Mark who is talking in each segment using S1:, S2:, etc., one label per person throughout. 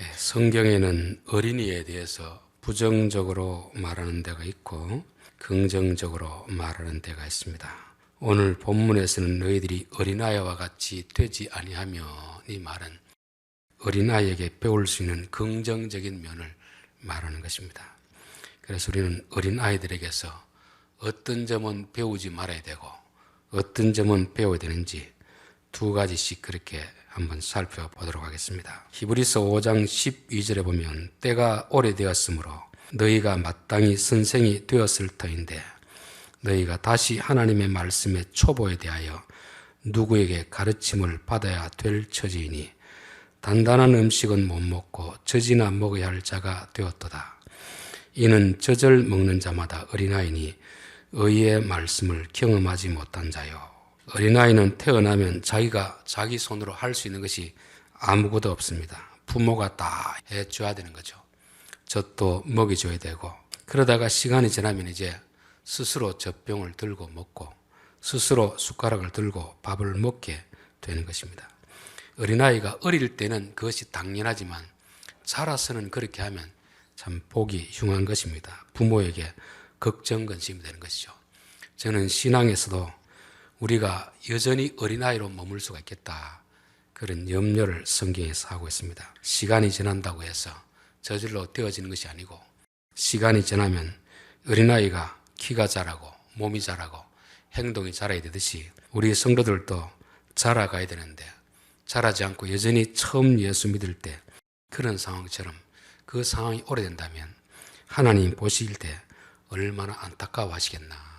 S1: 예, 성경에는 어린이에 대해서 부정적으로 말하는 데가 있고 긍정적으로 말하는 데가 있습니다. 오늘 본문에서는 너희들이 어린아이와 같이 되지 아니하며 이 말은 어린아이에게 배울 수 있는 긍정적인 면을 말하는 것입니다. 그래서 우리는 어린아이들에게서 어떤 점은 배우지 말아야 되고 어떤 점은 배워야 되는지 두 가지씩 그렇게 한번 살펴보도록 하겠습니다. 히브리서 5장 12절에 보면 때가 오래되었으므로 너희가 마땅히 선생이 되었을 터인데 너희가 다시 하나님의 말씀의 초보에 대하여 누구에게 가르침을 받아야 될 처지이니 단단한 음식은 못 먹고 젖이나 먹어야 할 자가 되었도다. 이는 젖을 먹는 자마다 어린아이니 의의 말씀을 경험하지 못한 자요. 어린아이는 태어나면 자기가 자기 손으로 할 수 있는 것이 아무것도 없습니다. 부모가 다 해줘야 되는 거죠. 젖도 먹여줘야 되고 그러다가 시간이 지나면 이제 스스로 젖병을 들고 먹고 스스로 숟가락을 들고 밥을 먹게 되는 것입니다. 어린아이가 어릴 때는 그것이 당연하지만 자라서는 그렇게 하면 참 보기 흉한 것입니다. 부모에게 걱정 근심이 되는 것이죠. 저는 신앙에서도 우리가 여전히 어린아이로 머물 수가 있겠다. 그런 염려를 성경에서 하고 있습니다. 시간이 지난다고 해서 저절로 되어지는 것이 아니고 시간이 지나면 어린아이가 키가 자라고 몸이 자라고 행동이 자라야 되듯이 우리 성도들도 자라가야 되는데 자라지 않고 여전히 처음 예수 믿을 때 그런 상황처럼 그 상황이 오래된다면 하나님 보실 때 얼마나 안타까워하시겠나.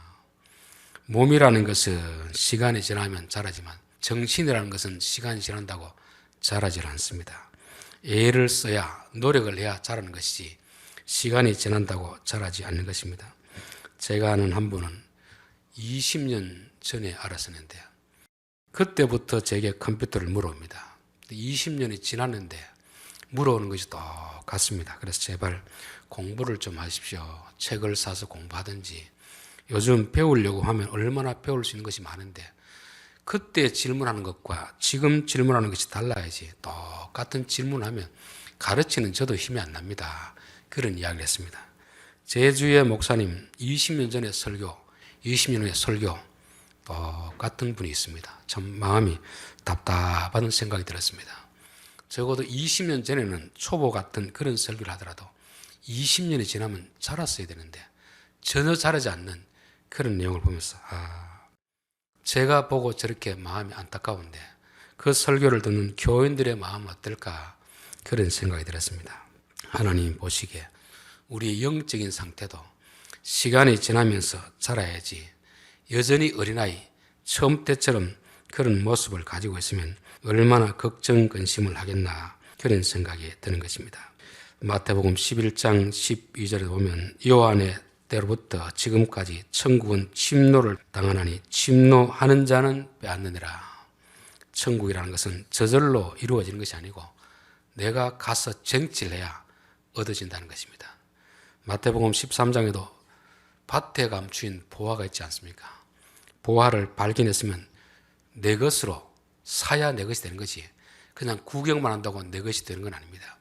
S1: 몸이라는 것은 시간이 지나면 자라지만 정신이라는 것은 시간이 지난다고 자라질 않습니다. 애를 써야 노력을 해야 자라는 것이지 시간이 지난다고 자라지 않는 것입니다. 제가 아는 한 분은 20년 전에 알았었는데 그때부터 제게 컴퓨터를 물어옵니다. 20년이 지났는데 물어오는 것이 똑같습니다. 그래서 제발 공부를 좀 하십시오. 책을 사서 공부하든지 요즘 배우려고 하면 얼마나 배울 수 있는 것이 많은데 그때 질문하는 것과 지금 질문하는 것이 달라야지 똑같은 질문하면 가르치는 저도 힘이 안 납니다. 그런 이야기를 했습니다. 제주의 목사님 20년 전에 설교, 20년 후에 설교 똑같은 분이 있습니다. 참 마음이 답답한 생각이 들었습니다. 적어도 20년 전에는 초보 같은 그런 설교를 하더라도 20년이 지나면 자랐어야 되는데 전혀 자라지 않는 그런 내용을 보면서 아 제가 보고 저렇게 마음이 안타까운데 그 설교를 듣는 교인들의 마음은 어떨까 그런 생각이 들었습니다. 하나님 보시기에 우리의 영적인 상태도 시간이 지나면서 자라야지 여전히 어린아이 처음 때처럼 그런 모습을 가지고 있으면 얼마나 걱정 근심을 하겠나 그런 생각이 드는 것입니다. 마태복음 11장 12절에 보면 요한의 때로부터 지금까지 천국은 침노를 당하나니 침노하는 자는 빼앗느니라. 천국이라는 것은 저절로 이루어지는 것이 아니고 내가 가서 정치해야 얻어진다는 것입니다. 마태복음 13장에도 밭에 감추인 보화가 있지 않습니까? 보화를 발견했으면 내 것으로 사야 내 것이 되는 것이 그냥 구경만 한다고 내 것이 되는 건 아닙니다.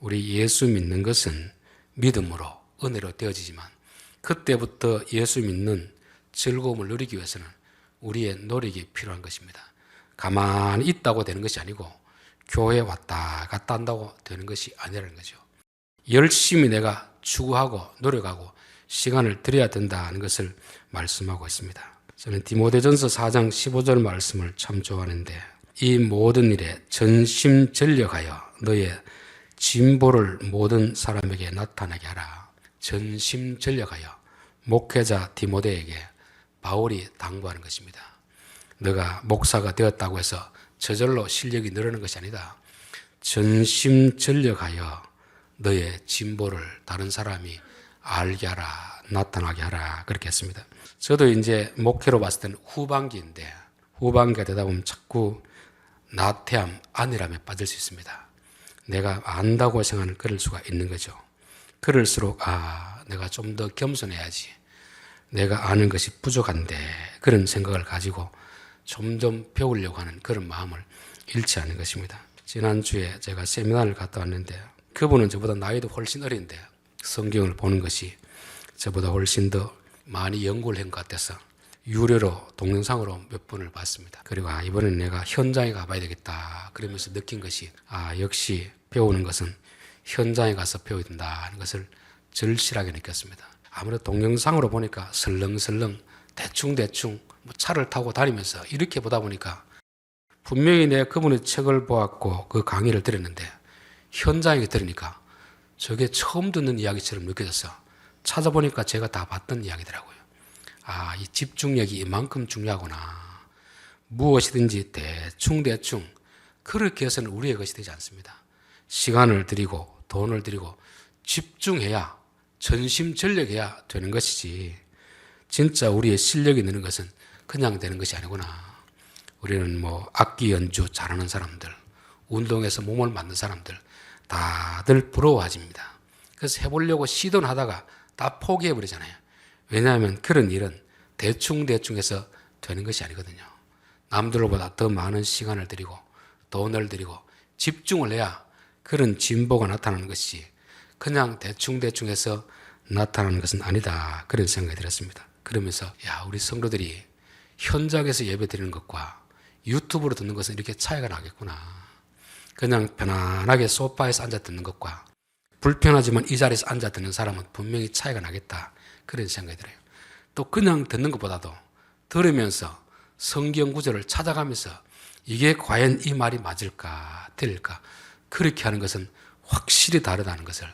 S1: 우리 예수 믿는 것은 믿음으로 은혜로 되어지지만 그때부터 예수 믿는 즐거움을 누리기 위해서는 우리의 노력이 필요한 것입니다. 가만히 있다고 되는 것이 아니고 교회 왔다 갔다 한다고 되는 것이 아니라는 거죠. 열심히 내가 추구하고 노력하고 시간을 들여야 된다는 것을 말씀하고 있습니다. 저는 디모데전서 4장 15절 말씀을 참 좋아하는데 이 모든 일에 전심전력하여 너의 진보를 모든 사람에게 나타나게 하라. 전심 전력하여 목회자 디모데에게 바울이 당부하는 것입니다. 너가 목사가 되었다고 해서 저절로 실력이 늘어나는 것이 아니다. 전심 전력하여 너의 진보를 다른 사람이 알게 하라, 나타나게 하라, 그렇게 했습니다. 저도 이제 목회로 봤을 때는 후반기인데, 후반기가 되다 보면 자꾸 나태함, 안일함에 빠질 수 있습니다. 내가 안다고 생각하는 그럴 수가 있는 거죠. 그럴수록, 아, 내가 좀 더 겸손해야지. 내가 아는 것이 부족한데, 그런 생각을 가지고 점점 배우려고 하는 그런 마음을 잃지 않는 것입니다. 지난주에 제가 세미나를 갔다 왔는데 그분은 저보다 나이도 훨씬 어린데 성경을 보는 것이 저보다 훨씬 더 많이 연구를 한 것 같아서 유료로 동영상으로 몇 번을 봤습니다. 그리고 아, 이번엔 내가 현장에 가봐야 되겠다. 그러면서 느낀 것이 아, 역시 배우는 것은 현장에 가서 배워야 된다 하는 것을 절실하게 느꼈습니다. 아무래도 동영상으로 보니까 설렁설렁 대충대충 뭐 차를 타고 다니면서 이렇게 보다 보니까 분명히 내가 그분의 책을 보았고 그 강의를 들었는데 현장에 들으니까 저게 처음 듣는 이야기처럼 느껴져서 찾아보니까 제가 다 봤던 이야기더라고요. 아, 이 집중력이 이만큼 중요하구나. 무엇이든지 대충대충 그렇게 해서는 우리의 것이 되지 않습니다. 시간을 들이고 돈을 들이고 집중해야 전심전력해야 되는 것이지 진짜 우리의 실력이 느는 것은 그냥 되는 것이 아니구나. 우리는 뭐 악기 연주 잘하는 사람들, 운동에서 몸을 만든 사람들 다들 부러워하집니다. 그래서 해보려고 시도는 하다가 다 포기해버리잖아요. 왜냐하면 그런 일은 대충대충 해서 되는 것이 아니거든요. 남들보다 더 많은 시간을 들이고 돈을 들이고 집중을 해야 그런 진보가 나타나는 것이 그냥 대충대충 해서 나타나는 것은 아니다. 그런 생각이 들었습니다. 그러면서 야 우리 성도들이 현장에서 예배 드리는 것과 유튜브로 듣는 것은 이렇게 차이가 나겠구나. 그냥 편안하게 소파에서 앉아 듣는 것과 불편하지만 이 자리에서 앉아 듣는 사람은 분명히 차이가 나겠다. 그런 생각이 들어요. 또 그냥 듣는 것보다도 들으면서 성경 구절을 찾아가면서 이게 과연 이 말이 맞을까, 틀릴까. 그렇게 하는 것은 확실히 다르다는 것을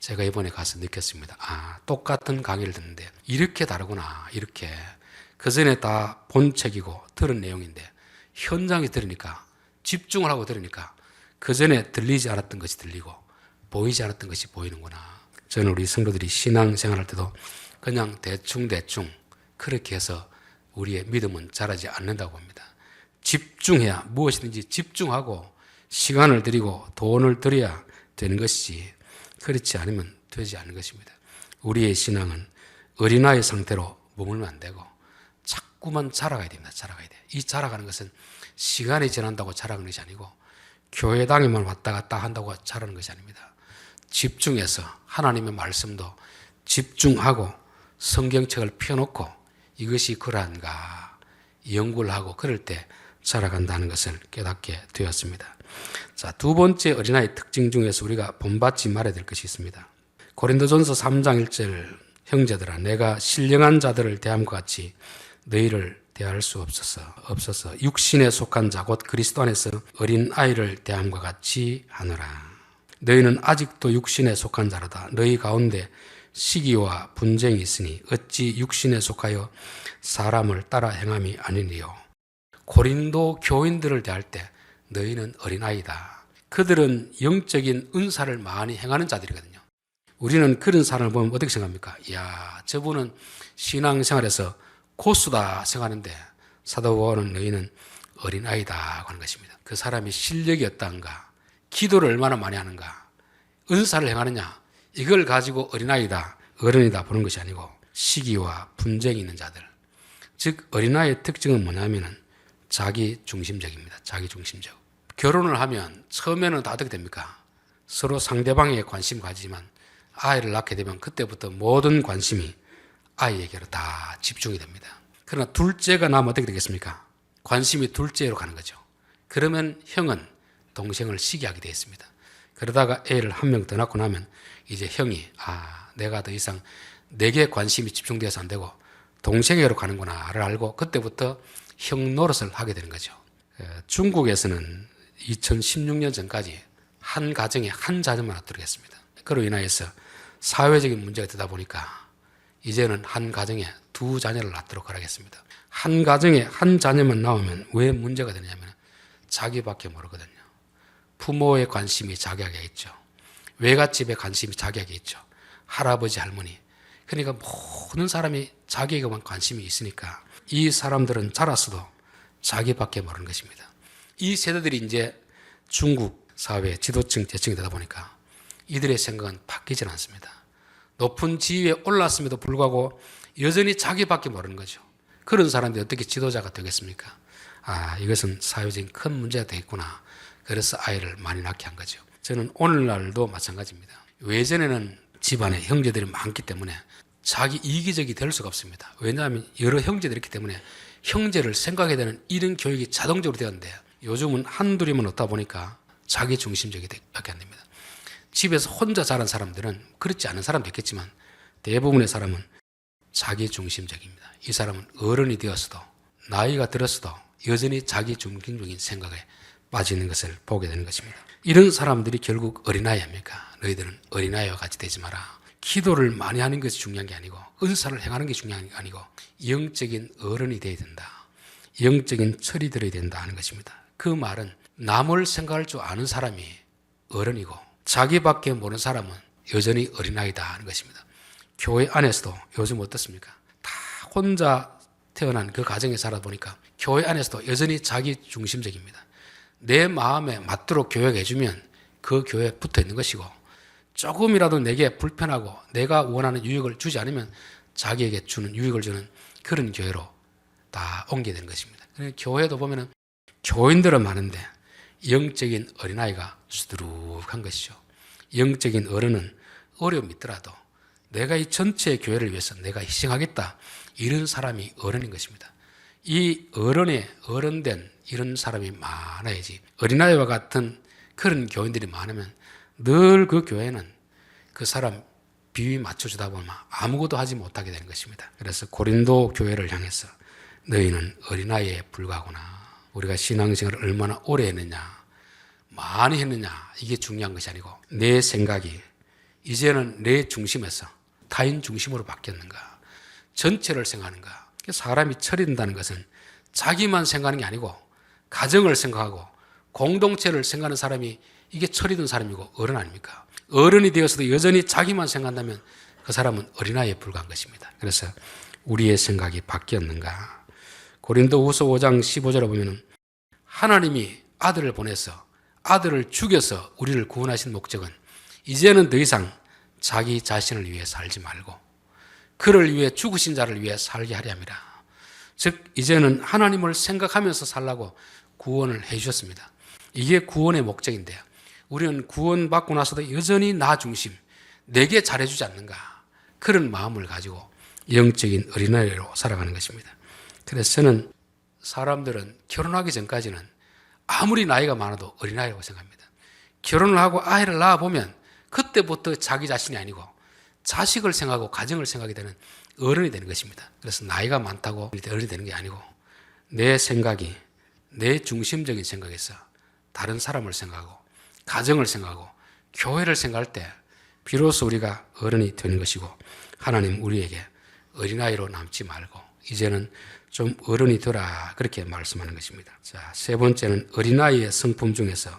S1: 제가 이번에 가서 느꼈습니다. 아, 똑같은 강의를 듣는데 이렇게 다르구나. 이렇게. 그 전에 다 본 책이고 들은 내용인데 현장에 들으니까 집중을 하고 들으니까 그 전에 들리지 않았던 것이 들리고 보이지 않았던 것이 보이는구나. 저는 우리 성도들이 신앙 생활할 때도 그냥 대충대충 그렇게 해서 우리의 믿음은 자라지 않는다고 봅니다. 집중해야 무엇이든지 집중하고 시간을 들이고 돈을 들여야 되는 것이지 그렇지 않으면 되지 않는 것입니다. 우리의 신앙은 어린아이 상태로 머물면 안 되고 자꾸만 자라가야 됩니다. 자라가야 돼. 이 자라가는 것은 시간이 지난다고 자라는 것이 아니고 교회당에만 왔다 갔다 한다고 자라는 것이 아닙니다. 집중해서 하나님의 말씀도 집중하고 성경책을 펴놓고 이것이 그러한가 연구를 하고 그럴 때 자라간다는 것을 깨닫게 되었습니다. 자, 두 번째 어린아이 특징 중에서 우리가 본받지 말아야 될 것이 있습니다. 고린도전서 3장 1절 형제들아 내가 신령한 자들을 대함과 같이 너희를 대할 수 없어서 없어서 육신에 속한 자 곧 그리스도 안에서 어린 아이를 대함과 같이 하노라. 너희는 아직도 육신에 속한 자로다. 너희 가운데 시기와 분쟁이 있으니 어찌 육신에 속하여 사람을 따라 행함이 아니니요. 고린도 교인들을 대할 때 너희는 어린아이다. 그들은 영적인 은사를 많이 행하는 자들이거든요. 우리는 그런 사람을 보면 어떻게 생각합니까? 이야, 저분은 신앙생활에서 고수다 생각하는데 사도 바울은 너희는 어린아이다 하는 것입니다. 그 사람이 실력이 어떤가, 기도를 얼마나 많이 하는가, 은사를 행하느냐, 이걸 가지고 어린아이다, 어른이다 보는 것이 아니고 시기와 분쟁이 있는 자들. 즉, 어린아이의 특징은 뭐냐면은 자기 중심적입니다. 자기 중심적. 결혼을 하면 처음에는 다 어떻게 됩니까? 서로 상대방에 관심 가지지만 아이를 낳게 되면 그때부터 모든 관심이 아이에게로 다 집중이 됩니다. 그러나 둘째가 나면 어떻게 되겠습니까? 관심이 둘째로 가는 거죠. 그러면 형은 동생을 시기하게 되어 있습니다. 그러다가 애를 한 명 더 낳고 나면 이제 형이 아 내가 더 이상 내게 관심이 집중되어서 안 되고 동생에게로 가는구나를 알고 그때부터 형 노릇을 하게 되는 거죠. 어, 중국에서는 2016년 전까지 한 가정에 한 자녀만 낳도록 했습니다. 그로 인하여서 사회적인 문제가 되다 보니까 이제는 한 가정에 두 자녀를 낳도록 하겠습니다. 한 가정에 한 자녀만 나오면 왜 문제가 되냐면 자기밖에 모르거든요. 부모의 관심이 자기에게 있죠. 외갓집의 관심이 자기에게 있죠. 할아버지, 할머니. 그러니까 모든 사람이 자기에게만 관심이 있으니까 이 사람들은 자랐어도 자기밖에 모르는 것입니다. 이 세대들이 이제 중국 사회 지도층 계층이 되다 보니까 이들의 생각은 바뀌질 않습니다. 높은 지위에 올랐음에도 불구하고 여전히 자기밖에 모르는 거죠. 그런 사람들이 어떻게 지도자가 되겠습니까? 아, 이것은 사회적인 큰 문제가 되겠구나. 그래서 아이를 많이 낳게 한 거죠. 저는 오늘날도 마찬가지입니다. 외전에는 집안에 형제들이 많기 때문에 자기 이기적이 될 수가 없습니다. 왜냐하면 여러 형제들이 있기 때문에 형제를 생각해야 되는 이런 교육이 자동적으로 되었는데 요즘은 한둘이면 없다 보니까 자기 중심적이 밖에 안 됩니다. 집에서 혼자 자란 사람들은 그렇지 않은 사람도 있겠지만 대부분의 사람은 자기 중심적입니다. 이 사람은 어른이 되었어도 나이가 들었어도 여전히 자기 중심적인 생각에 빠지는 것을 보게 되는 것입니다. 이런 사람들이 결국 어린아이 아닙니까? 너희들은 어린아이와 같이 되지 마라. 기도를 많이 하는 것이 중요한 게 아니고 은사를 행하는 게 중요한 게 아니고 영적인 어른이 되어야 된다. 영적인 철이 들어야 된다 하는 것입니다. 그 말은 남을 생각할 줄 아는 사람이 어른이고 자기밖에 모르는 사람은 여전히 어린아이다 하는 것입니다. 교회 안에서도 요즘 어떻습니까? 다 혼자 태어난 그 가정에 살아 보니까 교회 안에서도 여전히 자기 중심적입니다. 내 마음에 맞도록 교육해주면 그 교회에 붙어 있는 것이고 조금이라도 내게 불편하고 내가 원하는 유익을 주지 않으면 자기에게 주는 유익을 주는 그런 교회로 다 옮게 되는 것입니다. 교회도 보면은 교인들은 많은데 영적인 어린아이가 수두룩한 것이죠. 영적인 어른은 어려움이 있더라도 내가 이 전체 교회를 위해서 내가 희생하겠다. 이런 사람이 어른인 것입니다. 이 어른의 어른된 이런 사람이 많아야지. 어린아이와 같은 그런 교인들이 많으면 늘 그 교회는 그 사람 비위 맞춰주다 보면 아무것도 하지 못하게 되는 것입니다. 그래서 고린도 교회를 향해서 너희는 어린아이에 불과하구나. 우리가 신앙생활을 얼마나 오래 했느냐, 많이 했느냐, 이게 중요한 것이 아니고 내 생각이 이제는 내 중심에서 타인 중심으로 바뀌었는가, 전체를 생각하는가. 사람이 철인다는 것은 자기만 생각하는 게 아니고 가정을 생각하고 공동체를 생각하는 사람이 이게 철이든 사람이고 어른 아닙니까? 어른이 되어서도 여전히 자기만 생각한다면 그 사람은 어린아이에 불과한 것입니다. 그래서 우리의 생각이 바뀌었는가? 고린도 후서 5장 15절에 보면은 하나님이 아들을 보내서 아들을 죽여서 우리를 구원하신 목적은 이제는 더 이상 자기 자신을 위해 살지 말고 그를 위해 죽으신 자를 위해 살게 하려 함이라. 즉 이제는 하나님을 생각하면서 살라고 구원을 해 주셨습니다. 이게 구원의 목적인데요. 우리는 구원받고 나서도 여전히 나 중심, 내게 잘해 주지 않는가. 그런 마음을 가지고 영적인 어린아이로 살아가는 것입니다. 그래서 저는 사람들은 결혼하기 전까지는 아무리 나이가 많아도 어린아이라고 생각합니다. 결혼을 하고 아이를 낳아보면 그때부터 자기 자신이 아니고 자식을 생각하고 가정을 생각이 되는 어른이 되는 것입니다. 그래서 나이가 많다고 어른이 되는 게 아니고 내 생각이 내 중심적인 생각에서 다른 사람을 생각하고 가정을 생각하고 교회를 생각할 때 비로소 우리가 어른이 되는 것이고 하나님 우리에게 어린아이로 남지 말고 이제는 좀 어른이 되라 그렇게 말씀하는 것입니다. 자, 세 번째는 어린아이의 성품 중에서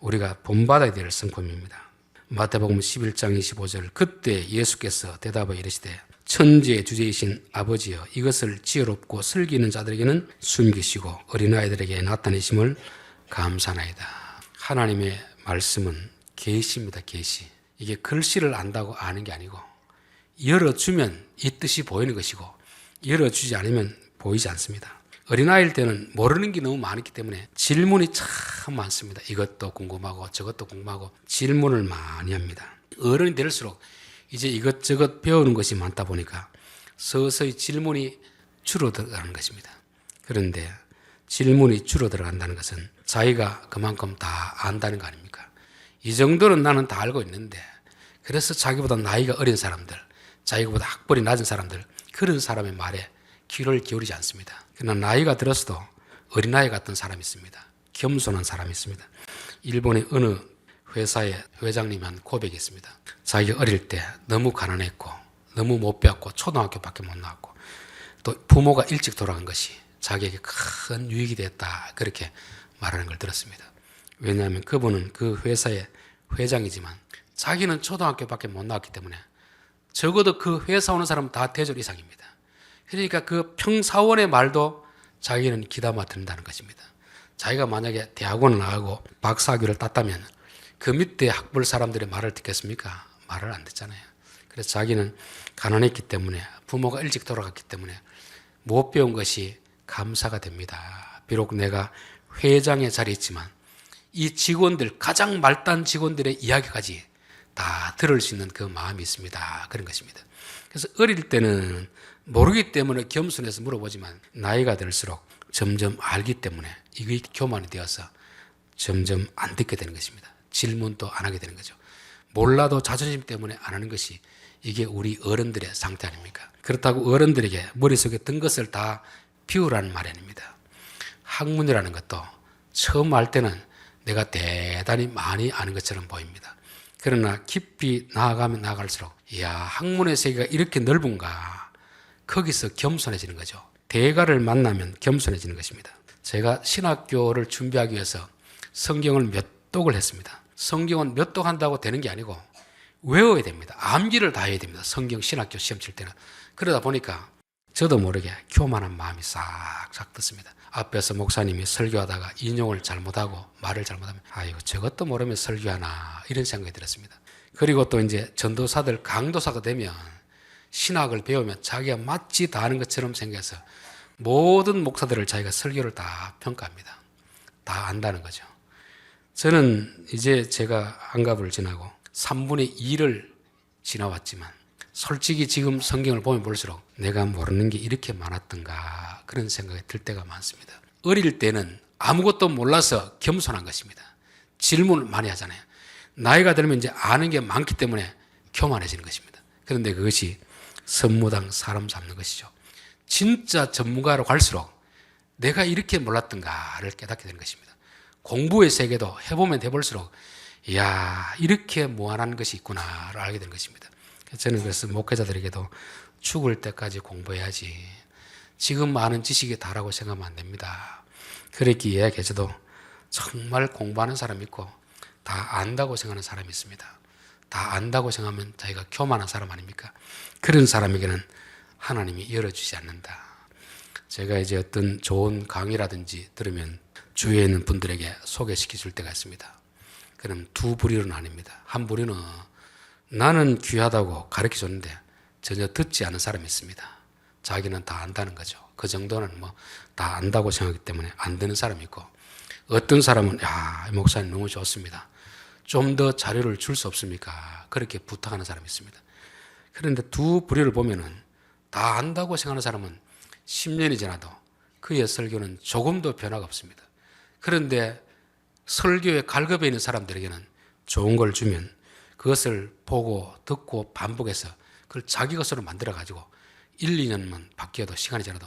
S1: 우리가 본받아야 될 성품입니다. 마태복음 11장 25절 그때 예수께서 대답하 이르시되 천지의 주제이신 아버지여 이것을 지혜롭고 슬기는 자들에게는 숨기시고 어린아이들에게 나타내심을 감사나이다. 하나님의 말씀은 계시입니다. 계시. 이게 글씨를 안다고 아는 게 아니고 열어주면 이 뜻이 보이는 것이고 열어주지 않으면 보이지 않습니다. 어린아이일 때는 모르는 게 너무 많기 때문에 질문이 참 많습니다. 이것도 궁금하고 저것도 궁금하고 질문을 많이 합니다. 어른이 될수록 이제 이것저것 배우는 것이 많다 보니까 서서히 질문이 줄어들어가는 것입니다. 그런데 질문이 줄어들어간다는 것은 자기가 그만큼 다 안다는 거 아닙니까? 이 정도는 나는 다 알고 있는데 그래서 자기보다 나이가 어린 사람들, 자기보다 학벌이 낮은 사람들 그런 사람의 말에 귀를 기울이지 않습니다. 그러나 나이가 들어서도 어린아이 같은 사람이 있습니다. 겸손한 사람이 있습니다. 일본의 어느 회사의 회장님이 한 고백이 있습니다. 자기 어릴 때 너무 가난했고 너무 못 배웠고 초등학교밖에 못 나왔고 또 부모가 일찍 돌아간 것이 자기에게 큰 유익이 됐다 그렇게 말하는 걸 들었습니다. 왜냐하면 그분은 그 회사의 회장이지만 자기는 초등학교밖에 못 나왔기 때문에 적어도 그 회사 오는 사람은 다 대졸 이상입니다. 그러니까 그 평사원의 말도 자기는 기담아 듣는다는 것입니다. 자기가 만약에 대학원을 나가고 박사학위를 땄다면 그 밑에 학벌 사람들의 말을 듣겠습니까? 말을 안 듣잖아요. 그래서 자기는 가난했기 때문에 부모가 일찍 돌아갔기 때문에 못 배운 것이 감사가 됩니다. 비록 내가 회장의 자리에 있지만 이 직원들 가장 말단 직원들의 이야기까지 다 들을 수 있는 그 마음이 있습니다. 그런 것입니다. 그래서 어릴 때는 모르기 때문에 겸손해서 물어보지만 나이가 들수록 점점 알기 때문에 이게 교만이 되어서 점점 안 듣게 되는 것입니다. 질문도 안 하게 되는 거죠. 몰라도 자존심 때문에 안 하는 것이 이게 우리 어른들의 상태 아닙니까? 그렇다고 어른들에게 머릿속에 든 것을 다 비우라는 말이 아닙니다. 학문이라는 것도 처음 할 때는 내가 대단히 많이 아는 것처럼 보입니다. 그러나 깊이 나아가면 나아갈수록 이야 학문의 세계가 이렇게 넓은가 거기서 겸손해지는 거죠. 대가를 만나면 겸손해지는 것입니다. 제가 신학교를 준비하기 위해서 성경을 몇 독을 했습니다. 성경은 몇 독 한다고 되는 게 아니고 외워야 됩니다. 암기를 다 해야 됩니다. 성경 신학교 시험 칠 때는. 그러다 보니까 저도 모르게 교만한 마음이 싹싹 떴습니다. 앞에서 목사님이 설교하다가 인용을 잘못하고 말을 잘못하면 아이고 저것도 모르면 설교하나 이런 생각이 들었습니다. 그리고 또 이제 전도사들 강도사가 되면 신학을 배우면 자기가 마치 다 아는 것처럼 생겨서 모든 목사들을 자기가 설교를 다 평가합니다. 다 안다는 거죠. 저는 이제 제가 한갑을 지나고 3분의 2를 지나왔지만 솔직히 지금 성경을 보면 볼수록 내가 모르는 게 이렇게 많았던가 그런 생각이 들 때가 많습니다. 어릴 때는 아무것도 몰라서 겸손한 것입니다. 질문을 많이 하잖아요. 나이가 들면 이제 아는 게 많기 때문에 교만해지는 것입니다. 그런데 그것이 선무당 사람 잡는 것이죠. 진짜 전문가로 갈수록 내가 이렇게 몰랐던가를 깨닫게 되는 것입니다. 공부의 세계도 해보면 해볼수록 이야 이렇게 무한한 것이 있구나를 알게 되는 것입니다. 저는 그래서 목회자들에게도 죽을 때까지 공부해야지 지금 많은 지식이 다라고 생각하면 안 됩니다. 그랬기에 저도 정말 공부하는 사람 있고 다 안다고 생각하는 사람이 있습니다. 다 안다고 생각하면 자기가 교만한 사람 아닙니까? 그런 사람에게는 하나님이 열어주지 않는다. 제가 이제 어떤 좋은 강의라든지 들으면 주위에 있는 분들에게 소개시켜 줄 때가 있습니다. 그럼 두 부류로 나뉩니다. 한 부류는 나는 귀하다고 가르쳐 줬는데 전혀 듣지 않은 사람이 있습니다. 자기는 다 안다는 거죠. 그 정도는 뭐 다 안다고 생각하기 때문에 안 되는 사람이 있고 어떤 사람은 야, 목사님 너무 좋습니다. 좀 더 자료를 줄 수 없습니까? 그렇게 부탁하는 사람이 있습니다. 그런데 두 부류를 보면은 다 안다고 생각하는 사람은 10년이 지나도 그의 설교는 조금도 변화가 없습니다. 그런데 설교에 갈급해 있는 사람들에게는 좋은 걸 주면 그것을 보고 듣고 반복해서 그걸 자기 것으로 만들어 가지고 1, 2년만 바뀌어도 시간이 지나도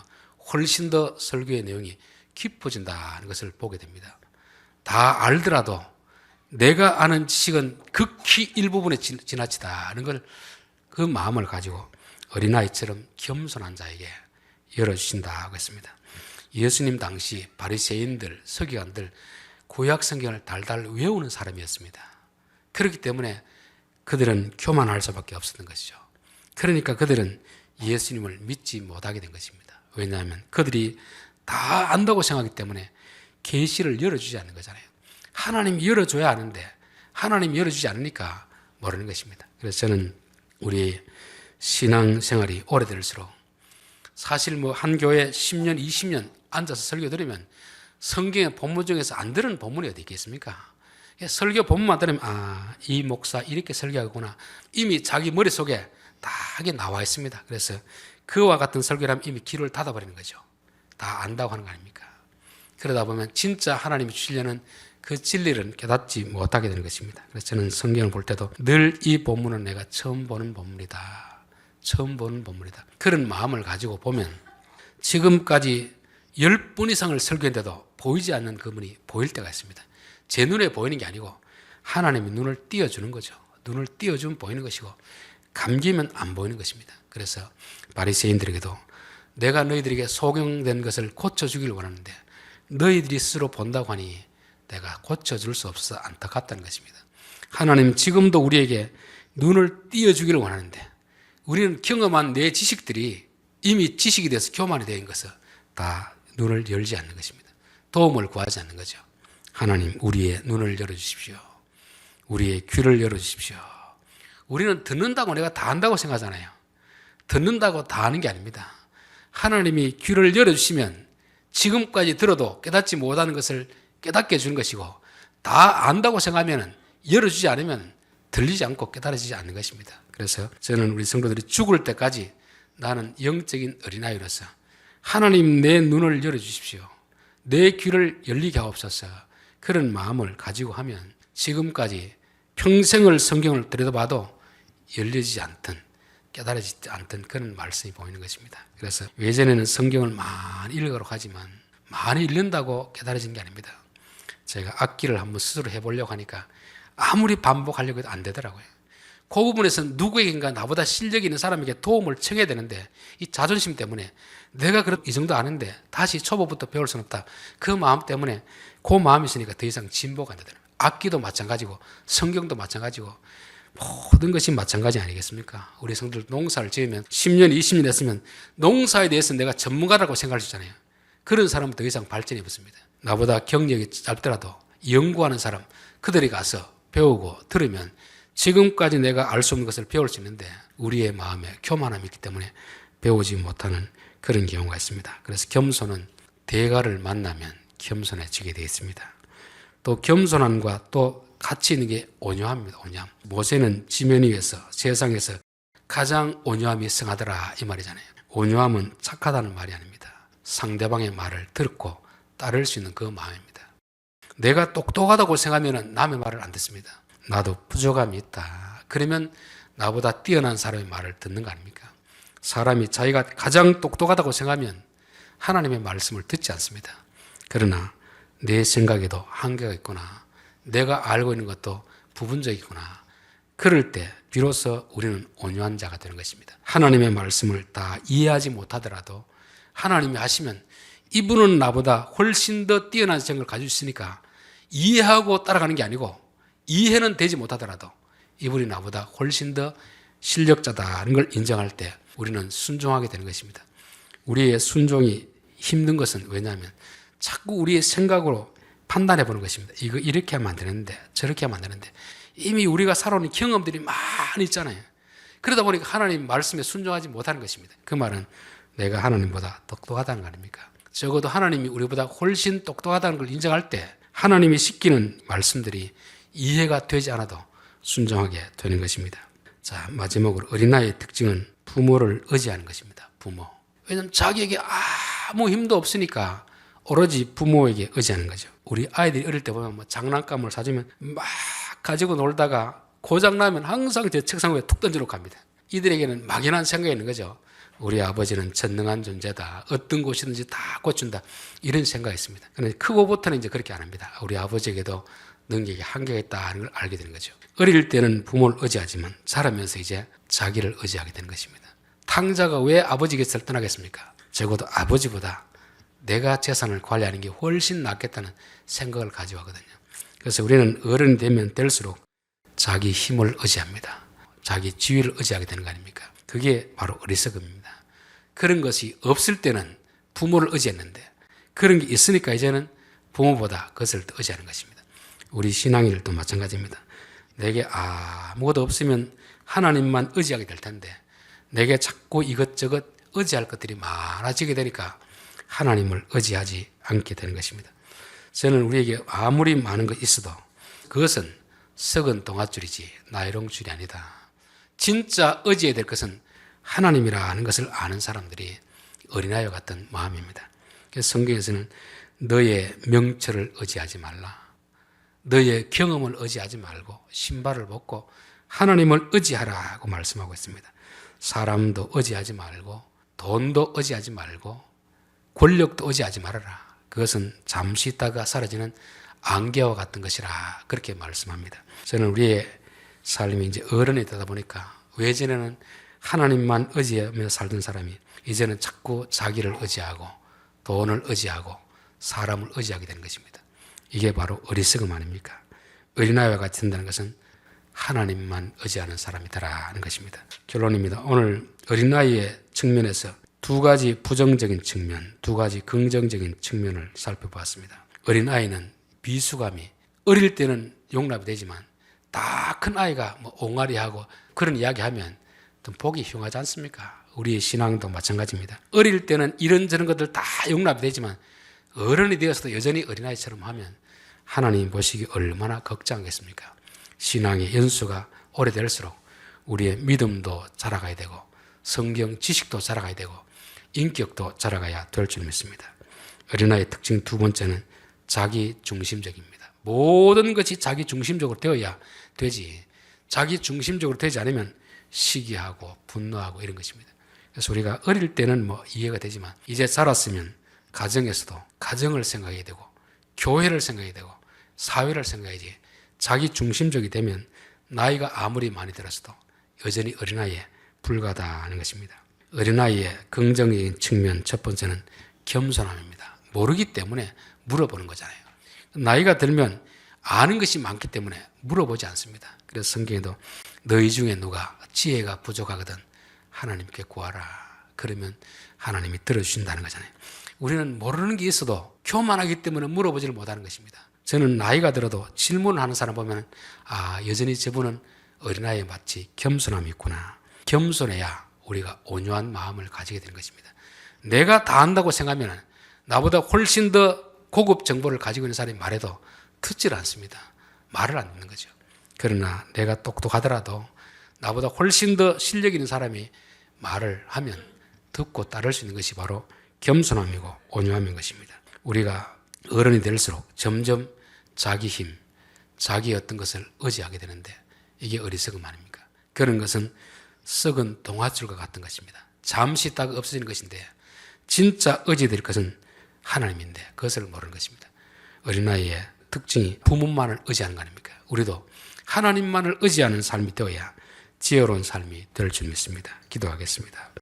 S1: 훨씬 더 설교의 내용이 깊어진다는 것을 보게 됩니다. 다 알더라도 내가 아는 지식은 극히 일부분에 지- 지나치다는 걸 그 마음을 가지고 어린아이처럼 겸손한 자에게 열어주신다고 했습니다. 예수님 당시 바리새인들, 서기관들 구약 성경을 달달 외우는 사람이었습니다. 그렇기 때문에 그들은 교만할 수밖에 없었던 것이죠. 그러니까 그들은 예수님을 믿지 못하게 된 것입니다. 왜냐하면 그들이 다 안다고 생각하기 때문에 계시를 열어주지 않는 거잖아요. 하나님이 열어줘야 하는데 하나님이 열어주지 않으니까 모르는 것입니다. 그래서 저는 우리 신앙 생활이 오래될수록 사실 뭐 한 교회 10년, 20년 앉아서 설교 들으면 성경의 본문 중에서 안 들은 본문이 어디 있겠습니까? 설교 본문만 들으면 아, 이 목사 이렇게 설교하구나. 이미 자기 머릿속에 다 하게 나와 있습니다. 그래서 그와 같은 설교라면 이미 귀를 닫아버리는 거죠. 다 안다고 하는 거 아닙니까? 그러다 보면 진짜 하나님이 주시려는 그 진리를 깨닫지 못하게 되는 것입니다. 그래서 저는 성경을 볼 때도 늘 이 본문은 내가 처음 보는 본문이다. 처음 보는 본문이다. 그런 마음을 가지고 보면 지금까지 열분 이상을 설교했는데도 보이지 않는 그분이 보일 때가 있습니다. 제 눈에 보이는 게 아니고 하나님이 눈을 띄워주는 거죠. 눈을 띄워주면 보이는 것이고 감기면 안 보이는 것입니다. 그래서 바리새인들에게도 내가 너희들에게 소경된 것을 고쳐 주기를 원하는데 너희들이 스스로 본다고 하니 내가 고쳐줄 수 없어서 안타깝다는 것입니다. 하나님 지금도 우리에게 눈을 띄워주기를 원하는데 우리는 경험한 내 지식들이 이미 지식이 돼서 교만이 된 것을 다 눈을 열지 않는 것입니다. 도움을 구하지 않는 거죠. 하나님 우리의 눈을 열어주십시오. 우리의 귀를 열어주십시오. 우리는 듣는다고 내가 다 안다고 생각하잖아요. 듣는다고 다 아는 게 아닙니다. 하나님이 귀를 열어주시면 지금까지 들어도 깨닫지 못하는 것을 깨닫게 해주는 것이고 다 안다고 생각하면 열어주지 않으면 들리지 않고 깨달아지지 않는 것입니다. 그래서 저는 우리 성도들이 죽을 때까지 나는 영적인 어린아이로서 하나님 내 눈을 열어주십시오. 내 귀를 열리게 하옵소서. 그런 마음을 가지고 하면 지금까지 평생을 성경을 들여다봐도 열려지지 않던 깨달아지지 않던 그런 말씀이 보이는 것입니다. 그래서 예전에는 성경을 많이 읽으려고 하지만 많이 읽는다고 깨달아진 게 아닙니다. 제가 악기를 한번 스스로 해보려고 하니까 아무리 반복하려고 해도 안 되더라고요. 그 부분에서 누구에겐가 나보다 실력이 있는 사람에게 도움을 청해야 되는데 이 자존심 때문에 내가 그이 정도 아는데 다시 초보부터 배울 수는 없다. 그 마음 때문에 그 마음이 있으니까 더 이상 진보가 안 되더라고요. 악기도 마찬가지고 성경도 마찬가지고 모든 것이 마찬가지 아니겠습니까? 우리 성들 농사를 지으면 10년, 20년 했으면 농사에 대해서 내가 전문가라고 생각할 수 있잖아요. 그런 사람은 더 이상 발전이 없습니다. 나보다 경력이 짧더라도 연구하는 사람, 그들이 가서 배우고 들으면 지금까지 내가 알 수 없는 것을 배울 수 있는데 우리의 마음에 교만함이 있기 때문에 배우지 못하는 그런 경우가 있습니다. 그래서 겸손은 대가를 만나면 겸손해지게 되어 있습니다. 또 겸손함과 또 같이 있는 게 온유함입니다. 온유함. 모세는 지면 위에서 세상에서 가장 온유함이 승하더라 이 말이잖아요. 온유함은 착하다는 말이 아닙니다. 상대방의 말을 듣고 따를 수 있는 그 마음입니다. 내가 똑똑하다고 생각하면 남의 말을 안 듣습니다. 나도 부족함이 있다. 그러면 나보다 뛰어난 사람의 말을 듣는 거 아닙니까? 사람이 자기가 가장 똑똑하다고 생각하면 하나님의 말씀을 듣지 않습니다. 그러나 내 생각에도 한계가 있구나. 내가 알고 있는 것도 부분적이구나. 그럴 때 비로소 우리는 온유한 자가 되는 것입니다. 하나님의 말씀을 다 이해하지 못하더라도 하나님이 하시면 이분은 나보다 훨씬 더 뛰어난 생각을 가지고 있으니까 이해하고 따라가는 게 아니고 이해는 되지 못하더라도 이분이 나보다 훨씬 더 실력자다는 걸 인정할 때 우리는 순종하게 되는 것입니다. 우리의 순종이 힘든 것은 왜냐하면 자꾸 우리의 생각으로 판단해 보는 것입니다. 이거 이렇게 하면 안 되는데 저렇게 하면 안 되는데 이미 우리가 살아온 경험들이 많이 있잖아요. 그러다 보니까 하나님 말씀에 순종하지 못하는 것입니다. 그 말은 내가 하나님보다 똑똑하다는 거 아닙니까? 적어도 하나님이 우리보다 훨씬 똑똑하다는 걸 인정할 때 하나님이 시키는 말씀들이 이해가 되지 않아도 순종하게 되는 것입니다. 자, 마지막으로 어린아이의 특징은 부모를 의지하는 것입니다. 부모. 왜냐하면 자기에게 아무 힘도 없으니까 오로지 부모에게 의지하는 거죠. 우리 아이들이 어릴 때 보면 뭐 장난감을 사주면 막 가지고 놀다가 고장나면 항상 제 책상 위에 툭 던져놓고 갑니다. 이들에게는 막연한 생각이 있는 거죠. 우리 아버지는 전능한 존재다. 어떤 곳이든지 다 고친다. 이런 생각이 있습니다. 그런데 크고부터는 이제 그렇게 안 합니다. 우리 아버지에게도 능력이 한계가 있다는 걸 알게 되는 거죠. 어릴 때는 부모를 의지하지만 자라면서 이제 자기를 의지하게 되는 것입니다. 탕자가 왜 아버지 곁을 떠나겠습니까? 적어도 아버지보다 내가 재산을 관리하는 게 훨씬 낫겠다는 생각을 가지고 하거든요. 그래서 우리는 어른이 되면 될수록 자기 힘을 의지합니다. 자기 지위를 의지하게 되는 거 아닙니까? 그게 바로 어리석음입니다. 그런 것이 없을 때는 부모를 의지했는데 그런 게 있으니까 이제는 부모보다 그것을 더 의지하는 것입니다. 우리 신앙일도 마찬가지입니다. 내게 아무것도 없으면 하나님만 의지하게 될 텐데 내게 자꾸 이것저것 의지할 것들이 많아지게 되니까 하나님을 의지하지 않게 되는 것입니다. 저는 우리에게 아무리 많은 것 있어도 그것은 썩은 동아줄이지 나이롱줄이 아니다. 진짜 의지해야 될 것은 하나님이라는 것을 아는 사람들이 어린아이와 같은 마음입니다. 그래서 성경에서는 너의 명철을 의지하지 말라. 너의 경험을 의지하지 말고 신발을 벗고 하나님을 의지하라고 말씀하고 있습니다. 사람도 의지하지 말고 돈도 의지하지 말고 권력도 의지하지 말아라. 그것은 잠시 있다가 사라지는 안개와 같은 것이라 그렇게 말씀합니다. 저는 우리의 삶이 이제 어른이 되다 보니까 외전에는 하나님만 의지하며 살던 사람이 이제는 자꾸 자기를 의지하고 돈을 의지하고 사람을 의지하게 되는 것입니다. 이게 바로 어리석음 아닙니까? 어린아이와 된다는 것은 하나님만 의지하는 사람이다라는 것입니다. 결론입니다. 오늘 어린아이의 측면에서 두 가지 부정적인 측면, 두 가지 긍정적인 측면을 살펴보았습니다. 어린아이는 비수감이 어릴 때는 용납이 되지만 다 큰 아이가 뭐 옹알이하고 그런 이야기하면 좀 보기 흉하지 않습니까? 우리의 신앙도 마찬가지입니다. 어릴 때는 이런저런 것들 다 용납이 되지만 어른이 되어서도 여전히 어린아이처럼 하면 하나님 보시기 얼마나 걱정하겠습니까? 신앙의 연수가 오래될수록 우리의 믿음도 자라가야 되고 성경 지식도 자라가야 되고 인격도 자라가야 될 줄 믿습니다. 어린아이의 특징 두 번째는 자기 중심적입니다. 모든 것이 자기 중심적으로 되어야 되지. 자기 중심적으로 되지 않으면 시기하고 분노하고 이런 것입니다. 그래서 우리가 어릴 때는 뭐 이해가 되지만 이제 자랐으면 가정에서도 가정을 생각해야 되고 교회를 생각해야 되고 사회를 생각해야지 자기 중심적이 되면 나이가 아무리 많이 들었어도 여전히 어린아이에 불과하다는 것입니다. 어린아이의 긍정적인 측면 첫 번째는 겸손함입니다. 모르기 때문에 물어보는 거잖아요. 나이가 들면 아는 것이 많기 때문에 물어보지 않습니다. 그래서 성경에도 너희 중에 누가 지혜가 부족하거든 하나님께 구하라. 그러면 하나님이 들어주신다는 거잖아요. 우리는 모르는 게 있어도 교만하기 때문에 물어보지를 못하는 것입니다. 저는 나이가 들어도 질문을 하는 사람 보면 아 여전히 저분은 어린아이에 마치 겸손함이 있구나. 겸손해야 우리가 온유한 마음을 가지게 되는 것입니다. 내가 다 안다고 생각하면 나보다 훨씬 더 고급 정보를 가지고 있는 사람이 말해도 듣질 않습니다. 말을 안 듣는 거죠. 그러나 내가 똑똑하더라도 나보다 훨씬 더 실력 있는 사람이 말을 하면 듣고 따를 수 있는 것이 바로 겸손함이고 온유함인 것입니다. 우리가 어른이 될수록 점점 자기 힘, 자기 어떤 것을 의지하게 되는데 이게 어리석음 아닙니까? 그런 것은 썩은 동화줄과 같은 것입니다. 잠시 있다가 없어지는 것인데 진짜 의지될 것은 하나님인데 그것을 모르는 것입니다. 어린아이의 특징이 부모만을 의지하는 거 아닙니까? 우리도 하나님만을 의지하는 삶이 되어야 지혜로운 삶이 될 줄 믿습니다. 기도하겠습니다.